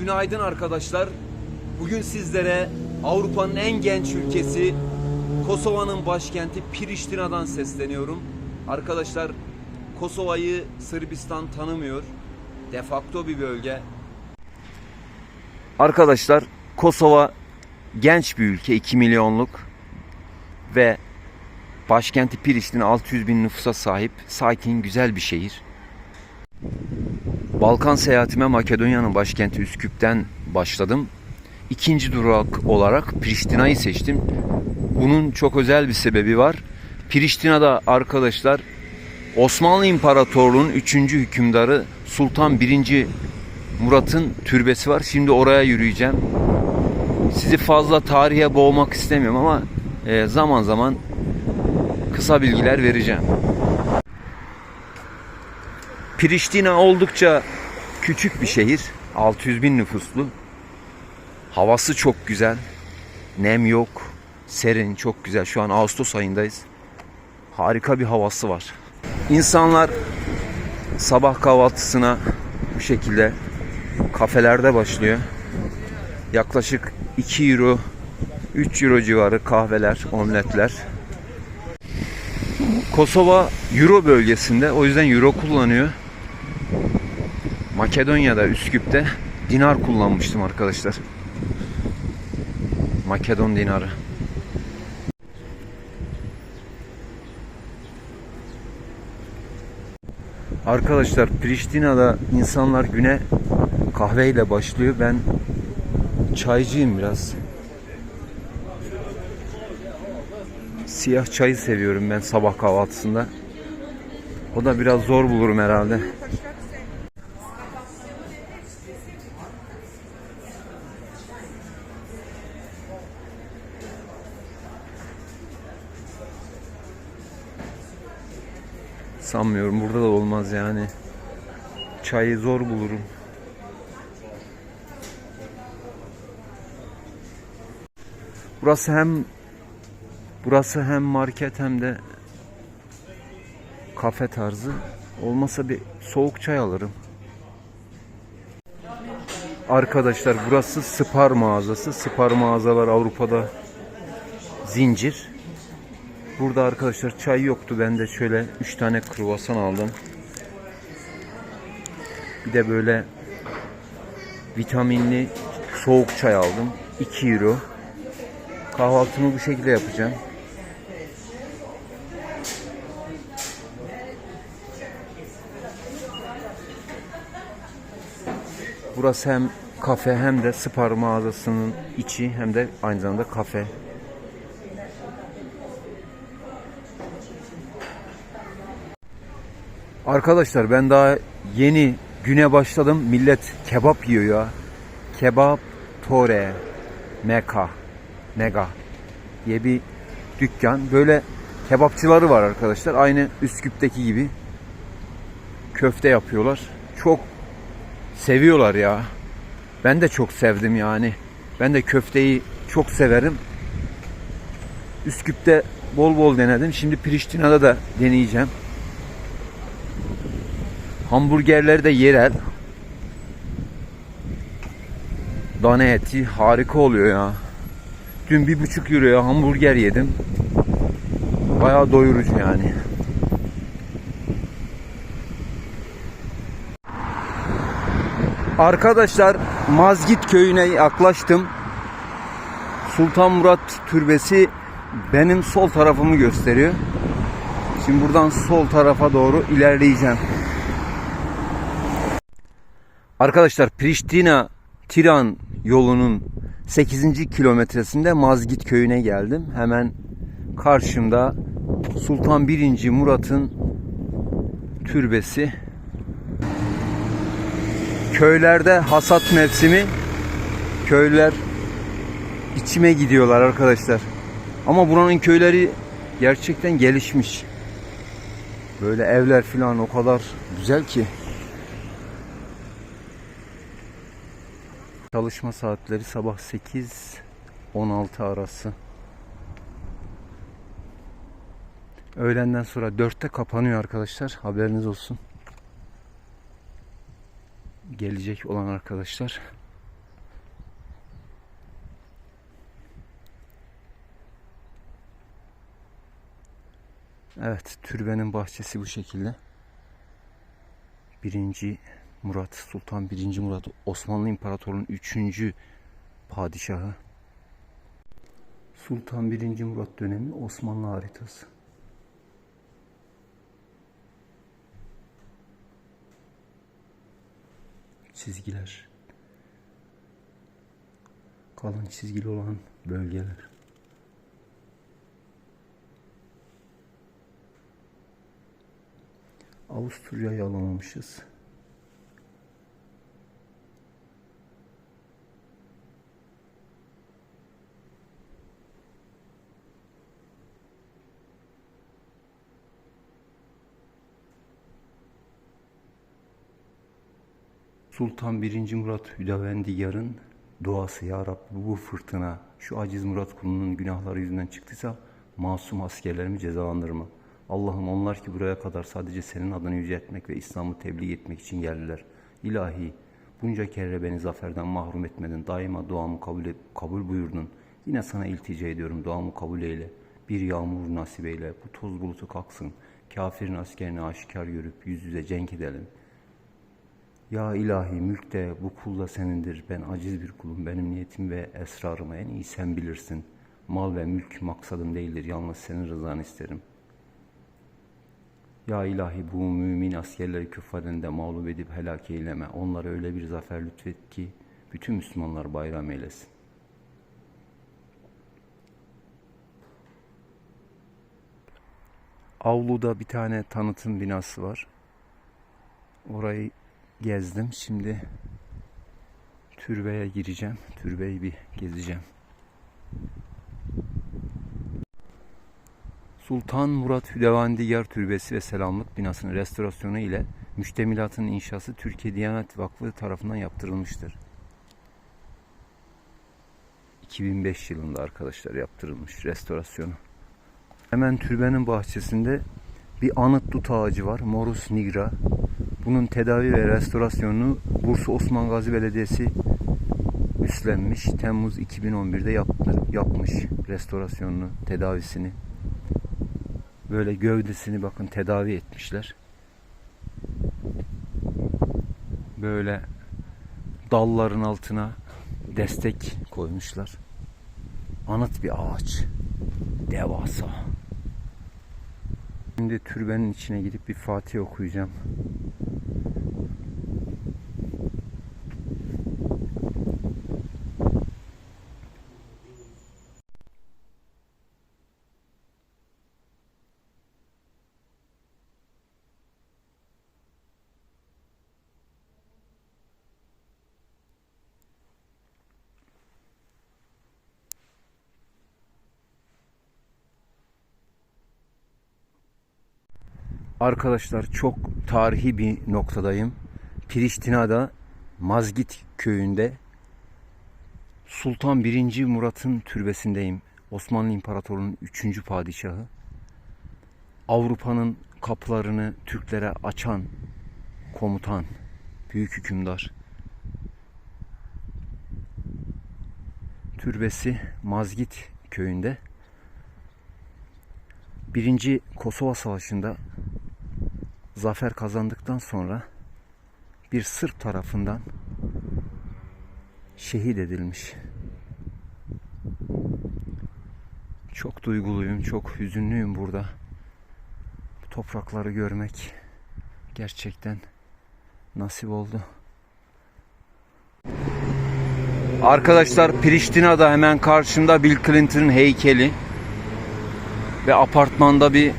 günaydın arkadaşlar. Bugün sizlere Avrupa'nın en genç ülkesi Kosova'nın başkenti Priştina'dan sesleniyorum. Arkadaşlar Kosova'yı Sırbistan tanımıyor. De facto bir bölge. Arkadaşlar Kosova genç bir ülke 2 milyonluk ve başkenti Priştine 600 bin nüfusa sahip sakin güzel bir şehir. Balkan seyahatime Makedonya'nın başkenti Üsküp'ten başladım. İkinci durak olarak Priştina'yı seçtim. Bunun çok özel bir sebebi var. Priştina'da arkadaşlar Osmanlı İmparatorluğu'nun 3. hükümdarı Sultan 1. Murat'ın türbesi var. Şimdi oraya yürüyeceğim. Sizi fazla tarihe boğmak istemiyorum ama e, zaman zaman kısa bilgiler vereceğim. Priştina oldukça küçük bir şehir. 600 bin nüfuslu. Havası çok güzel. Nem yok. Serin, çok güzel. Şu an Ağustos ayındayız. Harika bir havası var. İnsanlar sabah kahvaltısına bu şekilde kafelerde başlıyor. Yaklaşık 2 euro, 3 euro civarı kahveler, omletler. Kosova Euro bölgesinde o yüzden Euro kullanıyor. Makedonya'da Üsküp'te dinar kullanmıştım arkadaşlar. Makedon dinarı. Arkadaşlar Priştina'da insanlar güne kahveyle başlıyor. Ben çaycıyım biraz. Siyah çayı seviyorum ben sabah kahvaltısında. O da biraz zor bulurum herhalde. Sanmıyorum burada da olmaz yani. Çayı zor bulurum. Burası hem burası hem market hem de kafe tarzı. Olmasa bir soğuk çay alırım. Arkadaşlar burası Spar mağazası. Spar mağazalar Avrupa'da zincir. Burada arkadaşlar çay yoktu. Ben de şöyle 3 tane kruvasan aldım. Bir de böyle vitaminli soğuk çay aldım. 2 euro. Kahvaltımı bu şekilde yapacağım. Burası hem kafe hem de spar mağazasının içi hem de aynı zamanda kafe. Arkadaşlar ben daha yeni güne başladım. Millet kebap yiyor ya. Kebap Tore Meka Mega diye bir dükkan. Böyle kebapçıları var arkadaşlar. Aynı Üsküp'teki gibi. Köfte yapıyorlar. Çok seviyorlar ya. Ben de çok sevdim yani. Ben de köfteyi çok severim. Üsküp'te bol bol denedim. Şimdi Priştina'da da deneyeceğim. Hamburgerleri de yerel. Dana eti harika oluyor ya. Dün bir buçuk euroya hamburger yedim. Bayağı doyurucu yani. Arkadaşlar Mazgit köyüne yaklaştım. Sultan Murat Türbesi benim sol tarafımı gösteriyor. Şimdi buradan sol tarafa doğru ilerleyeceğim. Arkadaşlar Priştina Tiran yolunun 8. kilometresinde Mazgit köyüne geldim. Hemen karşımda Sultan 1. Murat'ın türbesi. Köylerde hasat mevsimi. Köylüler içime gidiyorlar arkadaşlar. Ama buranın köyleri gerçekten gelişmiş. Böyle evler falan o kadar güzel ki. çalışma saatleri sabah 8-16 arası. Öğlenden sonra 4'te kapanıyor arkadaşlar. Haberiniz olsun. Gelecek olan arkadaşlar. Evet, türbenin bahçesi bu şekilde. Birinci Murat, Sultan 1. Murat, Osmanlı İmparatorluğu'nun 3. padişahı. Sultan 1. Murat dönemi Osmanlı haritası. Çizgiler. Kalın çizgili olan bölgeler. Avusturya'yı alamamışız. Sultan 1. Murat Hüdavendigar'ın duası Ya Rabbi bu fırtına şu aciz Murat kulunun günahları yüzünden çıktıysa masum askerlerimi cezalandırma. Allah'ım onlar ki buraya kadar sadece senin adını yüceltmek ve İslam'ı tebliğ etmek için geldiler. İlahi bunca kere beni zaferden mahrum etmedin. Daima duamı kabul, et, kabul buyurdun. Yine sana iltica ediyorum duamı kabul eyle. Bir yağmur nasip eyle. Bu toz bulutu kalksın. Kafirin askerini aşikar görüp yüz yüze cenk edelim. Ya ilahi mülk de bu kul da senindir. Ben aciz bir kulum. Benim niyetim ve esrarımı en iyi sen bilirsin. Mal ve mülk maksadım değildir. Yalnız senin rızanı isterim. Ya ilahi bu mümin askerleri küffarın de mağlup edip helak eyleme. Onlara öyle bir zafer lütfet ki bütün Müslümanlar bayram eylesin. Avluda bir tane tanıtım binası var. Orayı gezdim. Şimdi türbeye gireceğim. Türbeyi bir gezeceğim. Sultan Murat Hüdevandigar Türbesi ve Selamlık binasının restorasyonu ile müştemilatın inşası Türkiye Diyanet Vakfı tarafından yaptırılmıştır. 2005 yılında arkadaşlar yaptırılmış restorasyonu. Hemen türbenin bahçesinde bir anıt dut ağacı var. Morus nigra. Bunun tedavi ve restorasyonunu Bursa Osman Gazi Belediyesi üstlenmiş. Temmuz 2011'de yaptı, yapmış restorasyonunu, tedavisini. Böyle gövdesini bakın tedavi etmişler. Böyle dalların altına destek koymuşlar. Anıt bir ağaç. Devasa. Şimdi türbenin içine gidip bir Fatih okuyacağım. Arkadaşlar çok tarihi bir noktadayım. Priştina'da Mazgit köyünde Sultan 1. Murat'ın türbesindeyim. Osmanlı İmparatorluğu'nun 3. padişahı. Avrupa'nın kapılarını Türklere açan komutan, büyük hükümdar. Türbesi Mazgit köyünde. Birinci Kosova Savaşı'nda zafer kazandıktan sonra bir Sırp tarafından şehit edilmiş. Çok duyguluyum, çok hüzünlüyüm burada. Bu toprakları görmek gerçekten nasip oldu. Arkadaşlar Priştina'da hemen karşımda Bill Clinton'ın heykeli ve apartmanda bir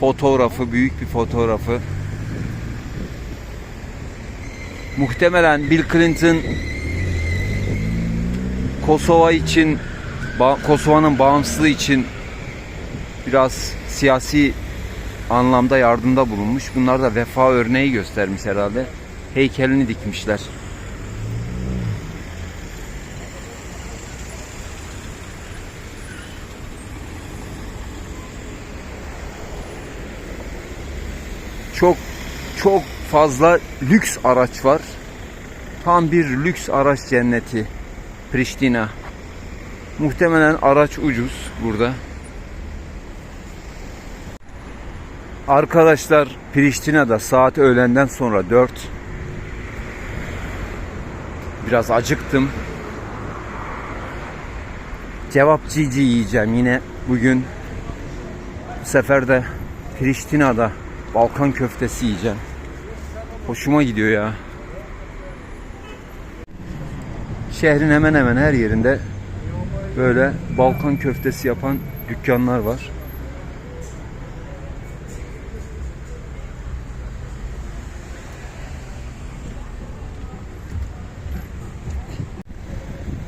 fotoğrafı, büyük bir fotoğrafı. Muhtemelen Bill Clinton Kosova için Kosova'nın bağımsızlığı için biraz siyasi anlamda yardımda bulunmuş. Bunlar da vefa örneği göstermiş herhalde. Heykelini dikmişler. Çok çok fazla lüks araç var. Tam bir lüks araç cenneti Priştina. Muhtemelen araç ucuz burada. Arkadaşlar Priştine'de saat öğlenden sonra 4. Biraz acıktım. Cevap cici yiyeceğim yine bugün. Bu sefer de Priştine'de Balkan köftesi yiyeceğim. Hoşuma gidiyor ya. Şehrin hemen hemen her yerinde böyle Balkan köftesi yapan dükkanlar var.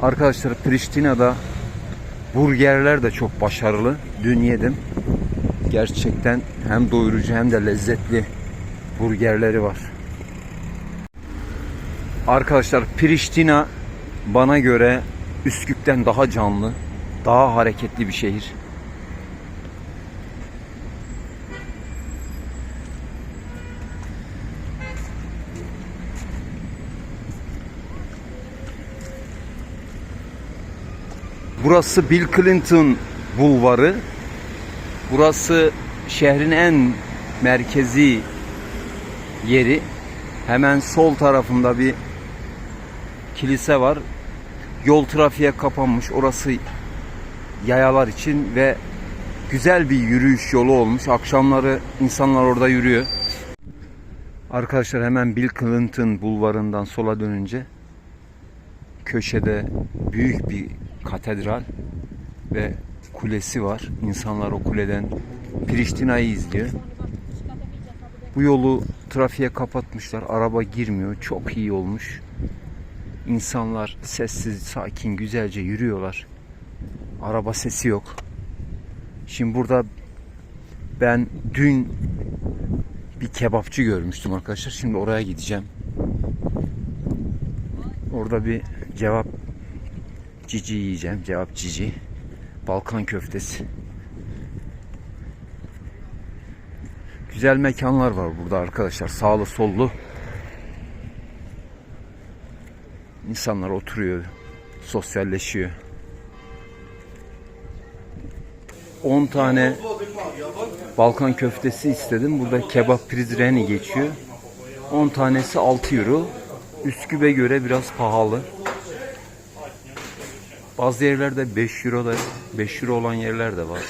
Arkadaşlar Priştine'de burgerler de çok başarılı. Dün yedim. Gerçekten hem doyurucu hem de lezzetli burgerleri var. Arkadaşlar Priştina bana göre Üsküp'ten daha canlı, daha hareketli bir şehir. Burası Bill Clinton bulvarı. Burası şehrin en merkezi yeri. Hemen sol tarafında bir kilise var. Yol trafiğe kapanmış. Orası yayalar için ve güzel bir yürüyüş yolu olmuş. Akşamları insanlar orada yürüyor. Arkadaşlar hemen Bill Clinton bulvarından sola dönünce köşede büyük bir katedral ve kulesi var. İnsanlar o kuleden Priştina'yı izliyor. Bu yolu trafiğe kapatmışlar. Araba girmiyor. Çok iyi olmuş. İnsanlar sessiz, sakin, güzelce yürüyorlar. Araba sesi yok. Şimdi burada ben dün bir kebapçı görmüştüm arkadaşlar. Şimdi oraya gideceğim. Orada bir cevap cici yiyeceğim. Cevap cici. Balkan köftesi. Güzel mekanlar var burada arkadaşlar. Sağlı sollu. İnsanlar oturuyor. Sosyalleşiyor. 10 tane Balkan köftesi istedim. Burada kebap prizreni geçiyor. 10 tanesi 6 euro. Üsküp'e göre biraz pahalı. Bazı yerlerde 5 euro da 5 euro olan yerler de var.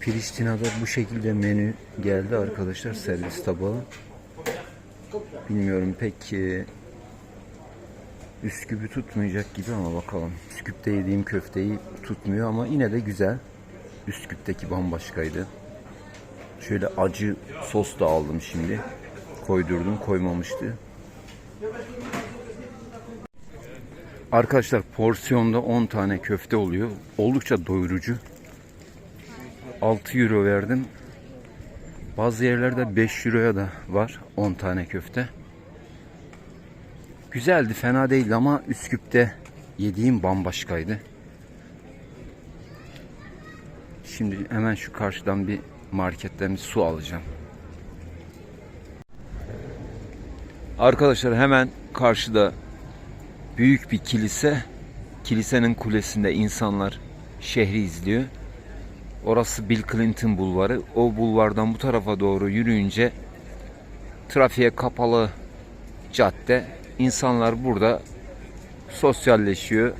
Priştina'da bu şekilde menü geldi arkadaşlar servis tabağı. Bilmiyorum pek e, Üsküp'ü tutmayacak gibi ama bakalım. Üsküp'te yediğim köfteyi tutmuyor ama yine de güzel. Üsküp'teki bambaşkaydı. Şöyle acı sos da aldım şimdi. Koydurdum koymamıştı. Arkadaşlar porsiyonda 10 tane köfte oluyor. Oldukça doyurucu. 6 euro verdim. Bazı yerlerde 5 euroya da var 10 tane köfte. Güzeldi fena değil ama Üsküp'te yediğim bambaşkaydı. Şimdi hemen şu karşıdan bir marketten bir su alacağım. Arkadaşlar hemen karşıda büyük bir kilise. Kilisenin kulesinde insanlar şehri izliyor. Orası Bill Clinton bulvarı. O bulvardan bu tarafa doğru yürüyünce trafiğe kapalı cadde. İnsanlar burada sosyalleşiyor.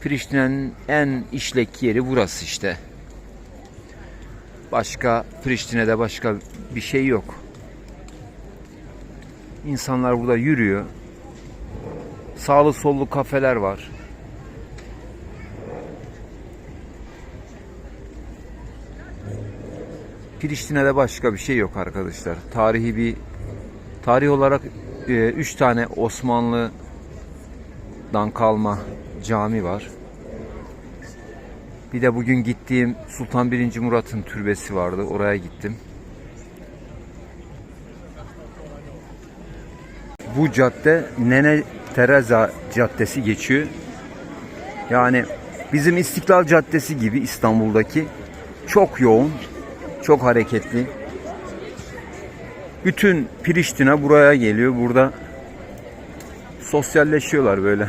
Priştine'nin en işlek yeri burası işte. Başka Priştine'de başka bir şey yok. İnsanlar burada yürüyor. Sağlı sollu kafeler var. Priştine'de başka bir şey yok arkadaşlar. Tarihi bir tarih olarak 3 tane Osmanlı'dan kalma cami var. Bir de bugün gittiğim Sultan 1. Murat'ın türbesi vardı. Oraya gittim. Bu cadde Nene Teresa Caddesi geçiyor. Yani bizim İstiklal Caddesi gibi İstanbul'daki çok yoğun, çok hareketli. Bütün Priştine buraya geliyor. Burada sosyalleşiyorlar böyle.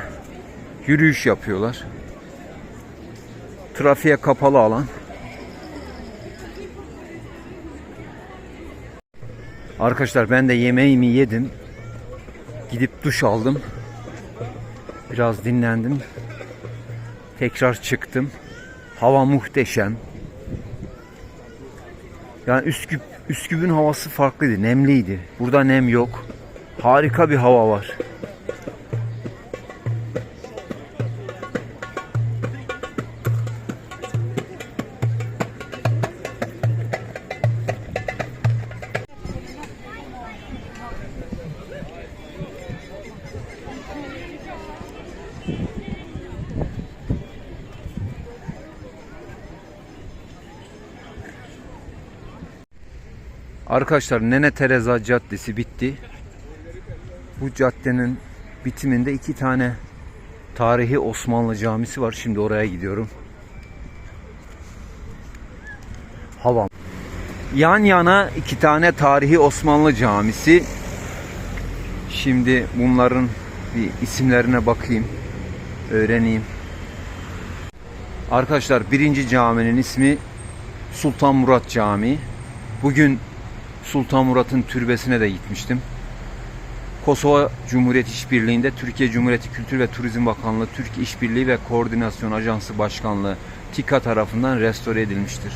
Yürüyüş yapıyorlar. Trafiğe kapalı alan. Arkadaşlar ben de yemeğimi yedim. Gidip duş aldım. Biraz dinlendim. Tekrar çıktım. Hava muhteşem. Yani Üsküp Üsküp'ün havası farklıydı, nemliydi. Burada nem yok. Harika bir hava var. Arkadaşlar Nene Teresa Caddesi bitti. Bu caddenin bitiminde iki tane tarihi Osmanlı camisi var. Şimdi oraya gidiyorum. Havam. Yan yana iki tane tarihi Osmanlı camisi. Şimdi bunların bir isimlerine bakayım. Öğreneyim. Arkadaşlar birinci caminin ismi Sultan Murat Camii. Bugün Sultan Murat'ın türbesine de gitmiştim. Kosova Cumhuriyet İşbirliği'nde Türkiye Cumhuriyeti Kültür ve Turizm Bakanlığı, Türk İşbirliği ve Koordinasyon Ajansı Başkanlığı TİKA tarafından restore edilmiştir.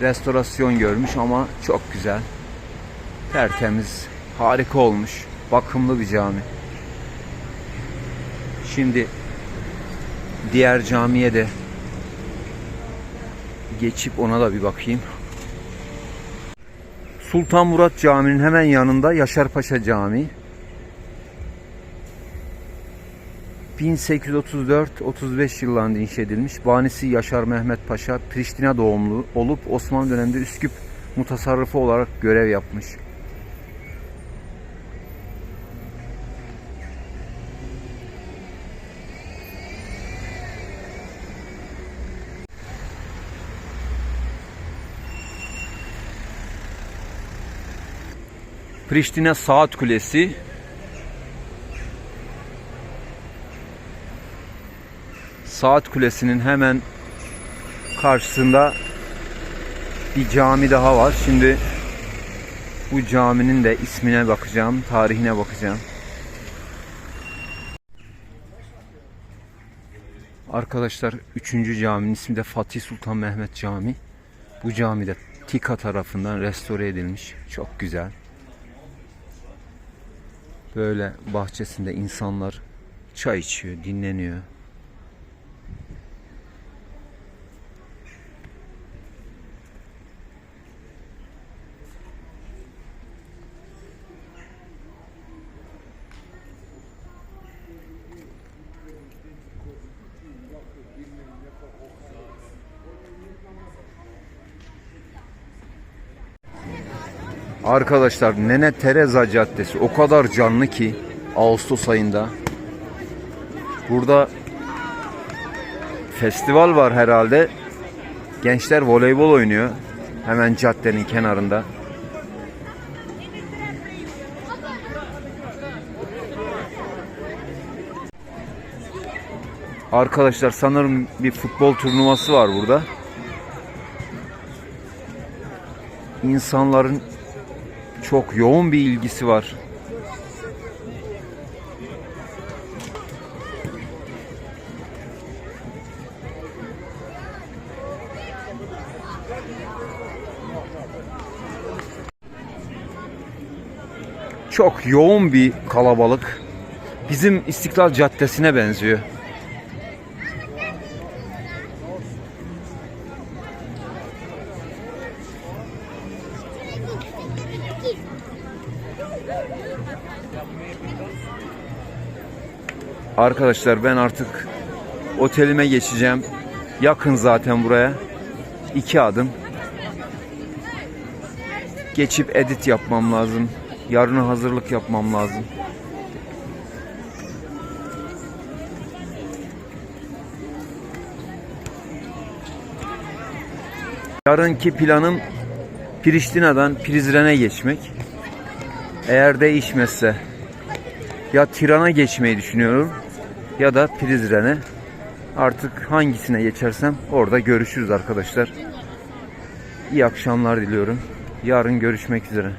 Restorasyon görmüş ama çok güzel. Tertemiz, harika olmuş. Bakımlı bir cami. Şimdi diğer camiye de geçip ona da bir bakayım. Sultan Murat Camii'nin hemen yanında Yaşarpaşa Camii. 1834-35 yıllarında inşa edilmiş. Banisi Yaşar Mehmet Paşa, Priştine doğumlu olup Osmanlı döneminde Üsküp mutasarrıfı olarak görev yapmış. Priştine Saat Kulesi. Saat Kulesi'nin hemen karşısında bir cami daha var. Şimdi bu caminin de ismine bakacağım, tarihine bakacağım. Arkadaşlar 3. caminin ismi de Fatih Sultan Mehmet Camii. Bu cami de TİKA tarafından restore edilmiş. Çok güzel. Böyle bahçesinde insanlar çay içiyor, dinleniyor. Arkadaşlar Nene Teresa Caddesi o kadar canlı ki Ağustos ayında. Burada festival var herhalde. Gençler voleybol oynuyor. Hemen caddenin kenarında. Arkadaşlar sanırım bir futbol turnuvası var burada. İnsanların çok yoğun bir ilgisi var. Çok yoğun bir kalabalık. Bizim İstiklal Caddesi'ne benziyor. Arkadaşlar ben artık otelime geçeceğim. Yakın zaten buraya. İki adım. Geçip edit yapmam lazım. Yarına hazırlık yapmam lazım. Yarınki planım Priştina'dan Prizren'e geçmek. Eğer değişmezse ya Tiran'a geçmeyi düşünüyorum ya da Prizren'e. Artık hangisine geçersem orada görüşürüz arkadaşlar. İyi akşamlar diliyorum. Yarın görüşmek üzere.